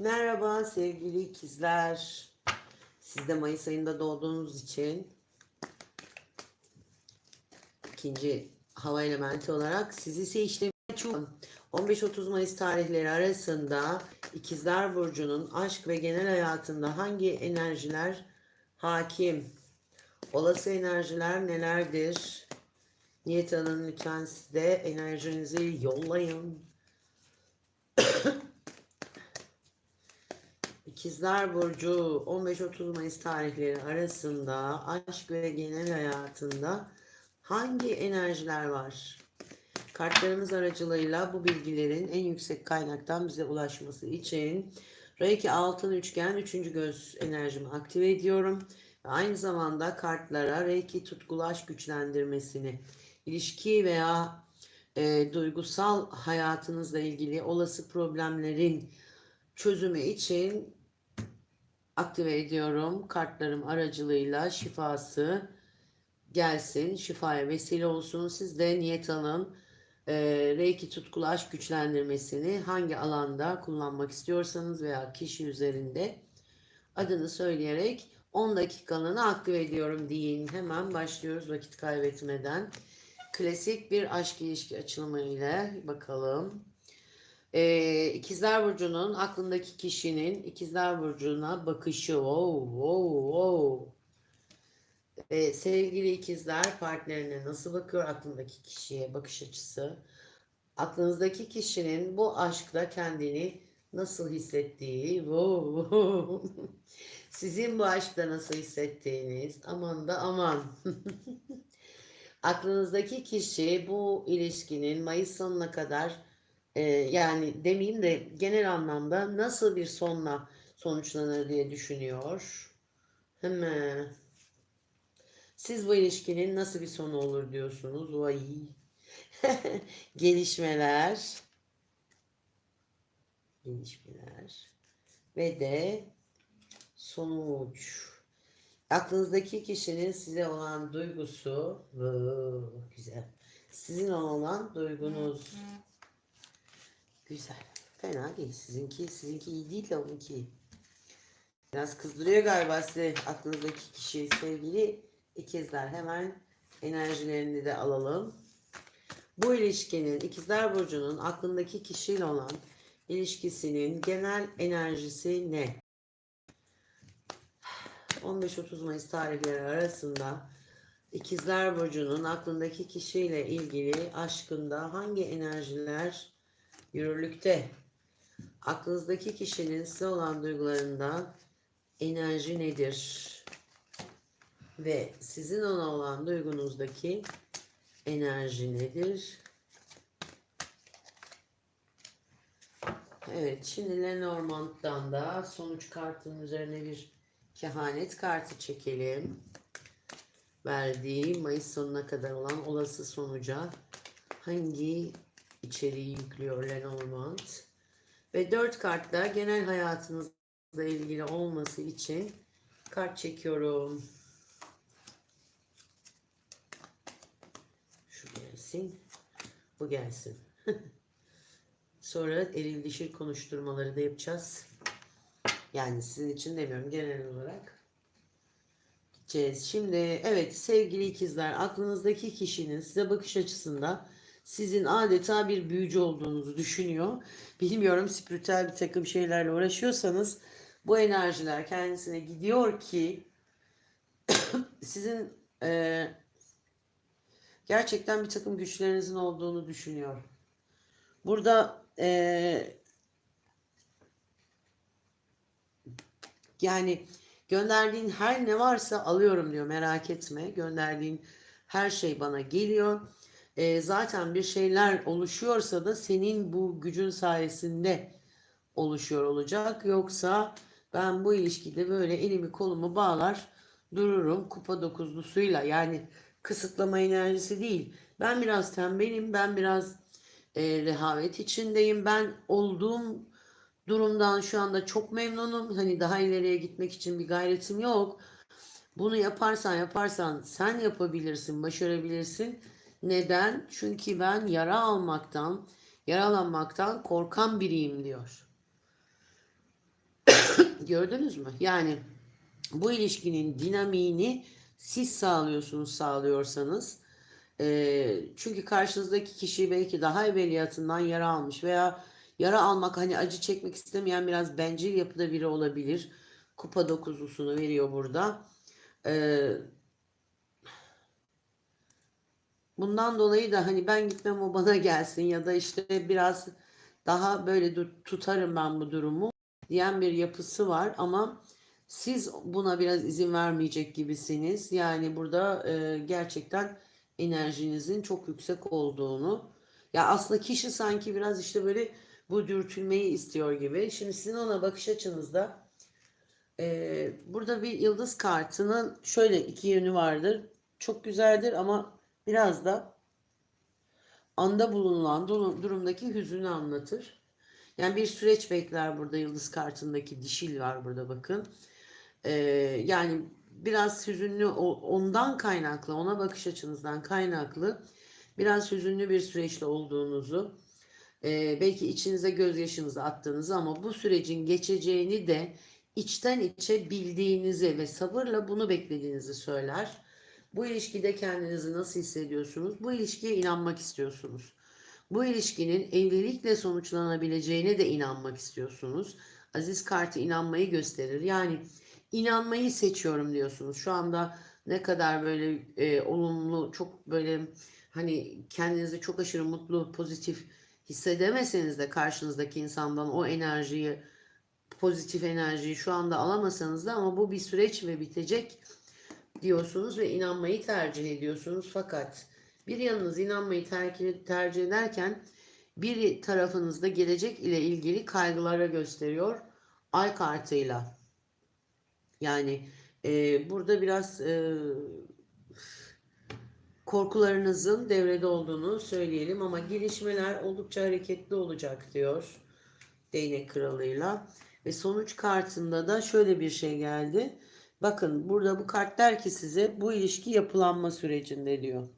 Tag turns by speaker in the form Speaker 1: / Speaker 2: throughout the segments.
Speaker 1: Merhaba sevgili ikizler. Siz de Mayıs ayında doğduğunuz için ikinci hava elementi olarak sizi ise işlemi açıyorum. 15-30 Mayıs tarihleri arasında ikizler Burcu'nun aşk ve genel hayatında hangi enerjiler hakim? Olası enerjiler nelerdir? Niyet Hanım lütfen siz de enerjinizi yollayın. İkizler Burcu 15-30 Mayıs tarihleri arasında aşk ve genel hayatında hangi enerjiler var? Kartlarımız aracılığıyla bu bilgilerin en yüksek kaynaktan bize ulaşması için Reiki altın üçgen 3. göz enerjimi aktive ediyorum. Ve aynı zamanda kartlara Reiki tutkulu aşk güçlendirmesini, ilişki veya e, duygusal hayatınızla ilgili olası problemlerin çözümü için aktive ediyorum. Kartlarım aracılığıyla şifası gelsin. Şifaya vesile olsun. Siz de niyet alın. Ee, Reiki tutkulu aşk güçlendirmesini hangi alanda kullanmak istiyorsanız veya kişi üzerinde adını söyleyerek 10 dakikalığına aktive ediyorum deyin. Hemen başlıyoruz vakit kaybetmeden. Klasik bir aşk ilişki açılımı ile bakalım. Ee, İkizler Burcu'nun aklındaki kişinin İkizler Burcu'na bakışı. Wow, wow, wow. Ee, sevgili ikizler partnerine nasıl bakıyor aklındaki kişiye bakış açısı? Aklınızdaki kişinin bu aşkta kendini nasıl hissettiği? Wow, wow. Sizin bu aşkta nasıl hissettiğiniz? Aman da aman. Aklınızdaki kişi bu ilişkinin Mayıs sonuna kadar e, yani demeyeyim de genel anlamda nasıl bir sonla sonuçlanır diye düşünüyor. Hemen. Siz bu ilişkinin nasıl bir sonu olur diyorsunuz. Vay. Gelişmeler. Gelişmeler. Ve de sonuç. Aklınızdaki kişinin size olan duygusu. Vuu, güzel. Sizin olan duygunuz. Güzel. Fena değil. Sizinki sizinki iyi değil de onunki. Biraz kızdırıyor galiba size aklınızdaki kişi sevgili ikizler. Hemen enerjilerini de alalım. Bu ilişkinin ikizler burcunun aklındaki kişiyle olan ilişkisinin genel enerjisi ne? 15-30 Mayıs tarihleri arasında İkizler Burcu'nun aklındaki kişiyle ilgili aşkında hangi enerjiler yürürlükte? Aklınızdaki kişinin size olan duygularında enerji nedir? Ve sizin ona olan duygunuzdaki enerji nedir? Evet, şimdi Lenormand'dan da sonuç kartının üzerine bir kehanet kartı çekelim. Verdiği Mayıs sonuna kadar olan olası sonuca hangi içeriği yüklüyor Lenormand? Ve dört kartta genel hayatınızla ilgili olması için kart çekiyorum. Şu gelsin. Bu gelsin. Sonra eril dişil konuşturmaları da yapacağız. Yani sizin için demiyorum genel olarak. Gideceğiz. Şimdi evet sevgili ikizler aklınızdaki kişinin size bakış açısında sizin adeta bir büyücü olduğunuzu düşünüyor. Bilmiyorum spiritüel bir takım şeylerle uğraşıyorsanız bu enerjiler kendisine gidiyor ki sizin e, gerçekten bir takım güçlerinizin olduğunu düşünüyor. Burada e, yani gönderdiğin her ne varsa alıyorum diyor merak etme. Gönderdiğin her şey bana geliyor. E, zaten bir şeyler oluşuyorsa da senin bu gücün sayesinde oluşuyor olacak. Yoksa ben bu ilişkide böyle elimi kolumu bağlar dururum kupa dokuzlusuyla yani kısıtlama enerjisi değil. Ben biraz tembelim, ben biraz e, rehavet içindeyim. Ben olduğum durumdan şu anda çok memnunum. Hani daha ileriye gitmek için bir gayretim yok. Bunu yaparsan yaparsan sen yapabilirsin, başarabilirsin. Neden? Çünkü ben yara almaktan, yaralanmaktan korkan biriyim diyor. Gördünüz mü? Yani bu ilişkinin dinamiğini siz sağlıyorsunuz sağlıyorsanız. Ee, çünkü karşınızdaki kişi belki daha evveliyatından yara almış veya yara almak hani acı çekmek istemeyen biraz bencil yapıda biri olabilir. Kupa dokuzlusunu veriyor burada. Ee, bundan dolayı da hani ben gitmem o bana gelsin ya da işte biraz daha böyle tutarım ben bu durumu diyen bir yapısı var ama siz buna biraz izin vermeyecek gibisiniz. Yani burada e, gerçekten enerjinizin çok yüksek olduğunu. Ya aslında kişi sanki biraz işte böyle bu dürtülmeyi istiyor gibi. Şimdi sizin ona bakış açınızda e, burada bir yıldız kartının şöyle iki yönü vardır. Çok güzeldir ama biraz da anda bulunan du- durumdaki hüzünü anlatır. Yani bir süreç bekler burada yıldız kartındaki dişil var burada bakın. Ee, yani biraz hüzünlü ondan kaynaklı, ona bakış açınızdan kaynaklı biraz hüzünlü bir süreçte olduğunuzu, e, belki içinize gözyaşınızı attığınızı ama bu sürecin geçeceğini de içten içe bildiğinizi ve sabırla bunu beklediğinizi söyler. Bu ilişkide kendinizi nasıl hissediyorsunuz? Bu ilişkiye inanmak istiyorsunuz. Bu ilişkinin evlilikle sonuçlanabileceğine de inanmak istiyorsunuz. Aziz kartı inanmayı gösterir. Yani inanmayı seçiyorum diyorsunuz. Şu anda ne kadar böyle e, olumlu, çok böyle hani kendinizi çok aşırı mutlu, pozitif hissedemeseniz de karşınızdaki insandan o enerjiyi, pozitif enerjiyi şu anda alamasanız da ama bu bir süreç ve bitecek diyorsunuz ve inanmayı tercih ediyorsunuz. Fakat bir yanınız inanmayı tercih, ederken bir tarafınızda gelecek ile ilgili kaygılara gösteriyor ay kartıyla. Yani e, burada biraz e, korkularınızın devrede olduğunu söyleyelim ama gelişmeler oldukça hareketli olacak diyor değnek kralıyla. Ve sonuç kartında da şöyle bir şey geldi. Bakın burada bu kart der ki size bu ilişki yapılanma sürecinde diyor.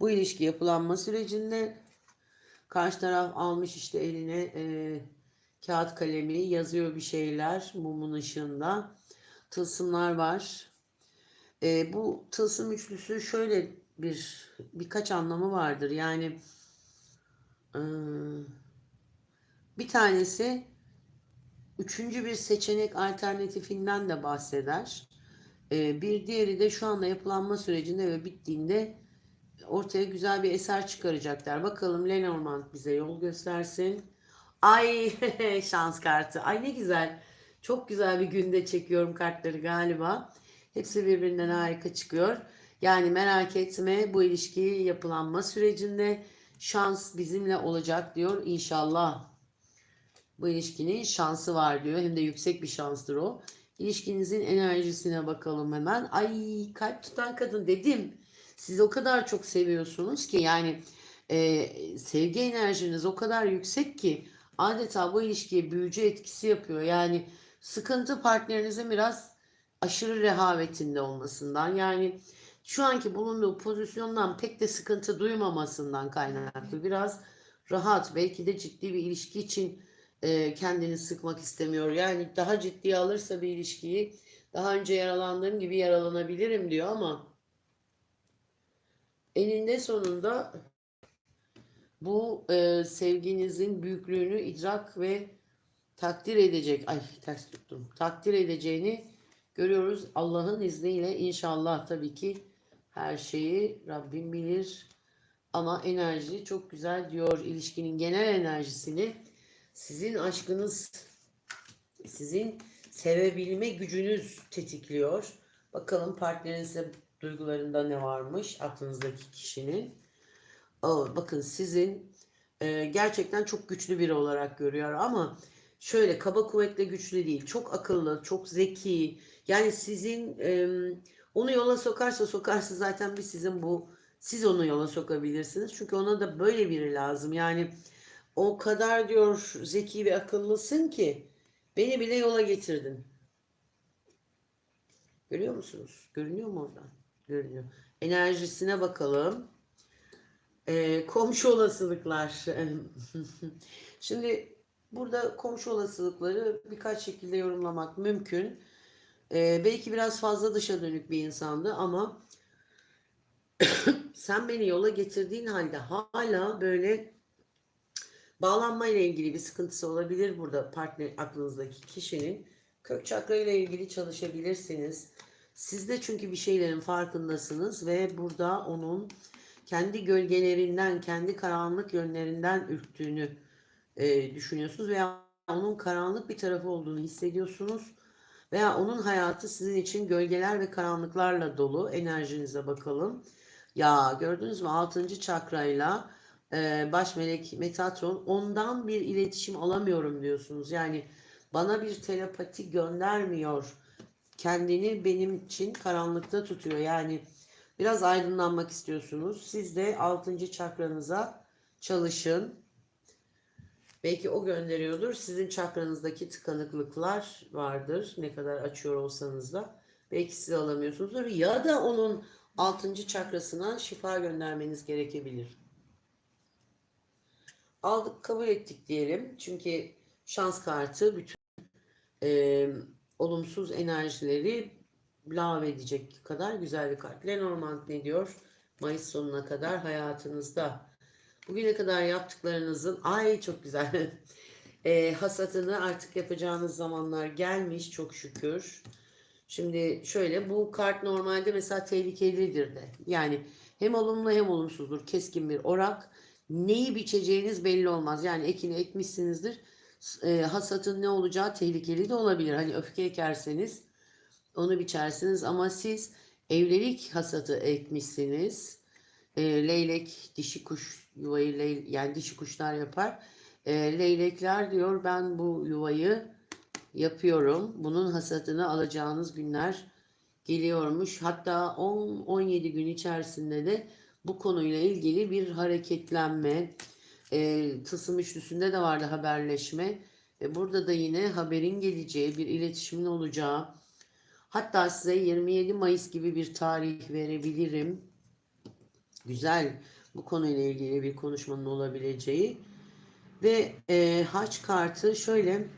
Speaker 1: Bu ilişki yapılanma sürecinde karşı taraf almış işte eline e, kağıt kalemi yazıyor bir şeyler mumun ışığında. Tılsımlar var. E, bu tılsım üçlüsü şöyle bir birkaç anlamı vardır. Yani e, bir tanesi üçüncü bir seçenek alternatifinden de bahseder. E, bir diğeri de şu anda yapılanma sürecinde ve bittiğinde ortaya güzel bir eser çıkaracaklar. Bakalım Lenormand bize yol göstersin. Ay şans kartı. Ay ne güzel. Çok güzel bir günde çekiyorum kartları galiba. Hepsi birbirinden harika çıkıyor. Yani merak etme bu ilişki yapılanma sürecinde şans bizimle olacak diyor inşallah. Bu ilişkinin şansı var diyor. Hem de yüksek bir şanstır o. İlişkinizin enerjisine bakalım hemen. Ay kalp tutan kadın dedim. Siz o kadar çok seviyorsunuz ki yani e, sevgi enerjiniz o kadar yüksek ki adeta bu ilişkiye büyücü etkisi yapıyor. Yani sıkıntı partnerinizin biraz aşırı rehavetinde olmasından yani şu anki bulunduğu pozisyondan pek de sıkıntı duymamasından kaynaklı. Biraz rahat belki de ciddi bir ilişki için e, kendini sıkmak istemiyor. Yani daha ciddiye alırsa bir ilişkiyi daha önce yaralandığım gibi yaralanabilirim diyor ama eninde sonunda bu e, sevginizin büyüklüğünü idrak ve takdir edecek. Ay ters tuttum. Takdir edeceğini görüyoruz. Allah'ın izniyle inşallah tabii ki her şeyi Rabbim bilir. Ama enerji çok güzel diyor. İlişkinin genel enerjisini sizin aşkınız, sizin sevebilme gücünüz tetikliyor. Bakalım partnerinizle duygularında ne varmış aklınızdaki kişinin. Aa, bakın sizin e, gerçekten çok güçlü biri olarak görüyor ama şöyle kaba kuvvetle güçlü değil. Çok akıllı, çok zeki. Yani sizin e, onu yola sokarsa sokarsa zaten bir sizin bu siz onu yola sokabilirsiniz. Çünkü ona da böyle biri lazım. Yani o kadar diyor zeki ve akıllısın ki beni bile yola getirdin. Görüyor musunuz? Görünüyor mu oradan? Görünüyor. Enerjisine bakalım. Ee, komşu olasılıklar. Şimdi burada komşu olasılıkları birkaç şekilde yorumlamak mümkün. Ee, belki biraz fazla dışa dönük bir insandı ama sen beni yola getirdiğin halde hala böyle bağlanma ile ilgili bir sıkıntısı olabilir burada partner aklınızdaki kişinin. Kök çakra ile ilgili çalışabilirsiniz. Siz de çünkü bir şeylerin farkındasınız ve burada onun kendi gölgelerinden, kendi karanlık yönlerinden ürktüğünü e, düşünüyorsunuz veya onun karanlık bir tarafı olduğunu hissediyorsunuz veya onun hayatı sizin için gölgeler ve karanlıklarla dolu. Enerjinize bakalım. Ya gördünüz mü 6. çakrayla e, baş melek Metatron ondan bir iletişim alamıyorum diyorsunuz. Yani bana bir telepati göndermiyor. Kendini benim için karanlıkta tutuyor. Yani biraz aydınlanmak istiyorsunuz. Siz de 6. çakranıza çalışın. Belki o gönderiyordur. Sizin çakranızdaki tıkanıklıklar vardır. Ne kadar açıyor olsanız da. Belki siz alamıyorsunuzdur. Ya da onun 6. çakrasına şifa göndermeniz gerekebilir. Aldık kabul ettik diyelim. Çünkü şans kartı bütün e, olumsuz enerjileri lave edecek kadar güzel bir kart. Lenormand ne diyor? Mayıs sonuna kadar hayatınızda. Bugüne kadar yaptıklarınızın ay çok güzel e, hasatını artık yapacağınız zamanlar gelmiş çok şükür. Şimdi şöyle bu kart normalde mesela tehlikelidir de. Yani hem olumlu hem olumsuzdur. Keskin bir orak. Neyi biçeceğiniz belli olmaz. Yani ekini ekmişsinizdir. E, hasatın ne olacağı tehlikeli de olabilir. Hani öfke ekerseniz onu biçersiniz ama siz evlilik hasatı ekmişsiniz. E, leylek dişi kuş yuvayı ley, yani dişi kuşlar yapar. E, leylekler diyor ben bu yuvayı yapıyorum. Bunun hasatını alacağınız günler geliyormuş. Hatta 10-17 gün içerisinde de bu konuyla ilgili bir hareketlenme, e, tılsım üçlüsünde de vardı haberleşme. E, burada da yine haberin geleceği, bir iletişimin olacağı. Hatta size 27 Mayıs gibi bir tarih verebilirim. Güzel bu konuyla ilgili bir konuşmanın olabileceği. Ve e, haç kartı şöyle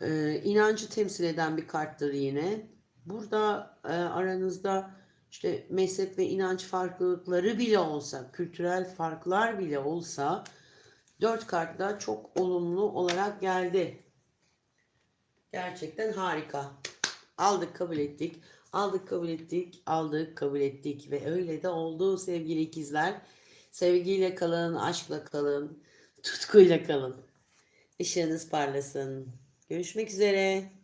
Speaker 1: e, inancı temsil eden bir karttır yine. Burada e, aranızda işte mezhep ve inanç farklılıkları bile olsa, kültürel farklar bile olsa dört kart da çok olumlu olarak geldi. Gerçekten harika. Aldık kabul ettik. Aldık kabul ettik. Aldık kabul ettik. Ve öyle de oldu sevgili ikizler. Sevgiyle kalın, aşkla kalın, tutkuyla kalın. Işığınız parlasın. Görüşmek üzere.